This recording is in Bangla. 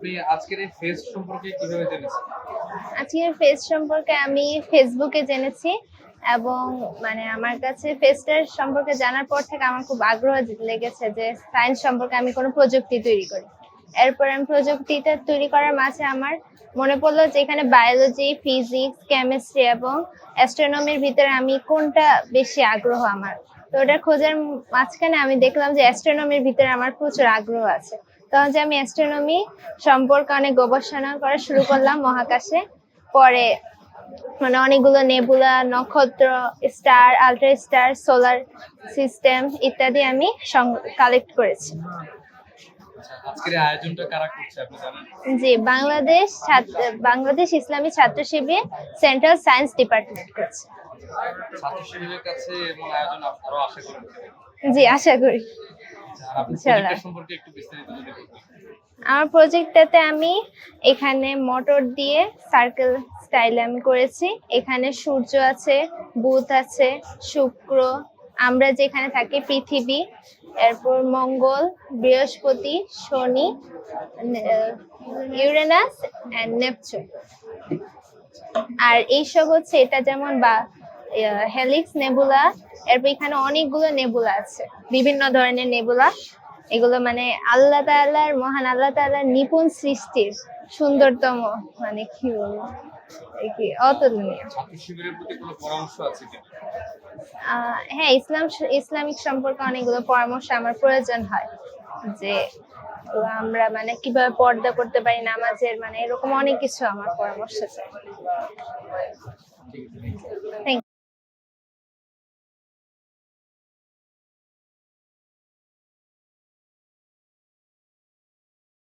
আপনি আজকের এই ফেস সম্পর্কে কীভাবে জেনেছেন? আজকের ফেস সম্পর্কে আমি ফেসবুকে জেনেছি এবং মানে আমার কাছে ফেসটার সম্পর্কে জানার পর থেকে আমার খুব আগ্রহ লেগেছে যে সায়েন্স সম্পর্কে আমি কোনো প্রযুক্তি তৈরি করি। এরপর আমি প্রযুক্তিটা তৈরি করার মাঝে আমার মনে পড়ল যে এখানে বায়োলজি ফিজিক্স কেমিস্ট্রি এবং অ্যাস্ট্রোনমির ভিতরে আমি কোনটা বেশি আগ্রহ আমার। তো ওটা খোঁজার মাঝখানে আমি দেখলাম যে অ্যাস্ট্রোনমির ভিতরে আমার প্রচুর আগ্রহ আছে। তখন যে আমি অ্যাস্ট্রোনমি সম্পর্কে অনেক গবেষণা করা শুরু করলাম মহাকাশে। পরে মানে অনেকগুলো নেবুলা নক্ষত্র star ultra star solar system ইত্যাদি আমি কালেক্ট করেছি। জি বাংলাদেশ বাংলাদেশ ইসলামী ছাত্র শিবির সেন্ট্রাল সায়েন্স ডিপার্টমেন্ট করছে। ছাত্র শিবিরের কাছে আয়োজন আশা করেন জি আশা করি। আমার প্রজেক্টটাতে আমি এখানে মোটর দিয়ে সার্কেল স্টাইলে আমি করেছি। এখানে সূর্য আছে বুধ আছে শুক্র আমরা যেখানে থাকি পৃথিবী এরপর মঙ্গল বৃহস্পতি শনি ইউরেনাস অ্যান্ড নেপচুন। আর এইসব হচ্ছে এটা যেমন বা হেলিক্স নেবুলা এরপর এখানে অনেকগুলো নেবুলা আছে বিভিন্ন ধরনের নেবুলা। এগুলো মানে আল্লাহ তাআলার মহান আল্লাহ তাআলার নিপুণ সৃষ্টির সুন্দরতম মানে কি বলব অতুলনীয়। হ্যাঁ ইসলাম ইসলামিক সম্পর্কে অনেকগুলো পরামর্শ আমার প্রয়োজন হয় যে আমরা মানে কীভাবে পর্দা করতে পারি নামাজের মানে এরকম অনেক কিছু আমার পরামর্শ চাই থ্যাংক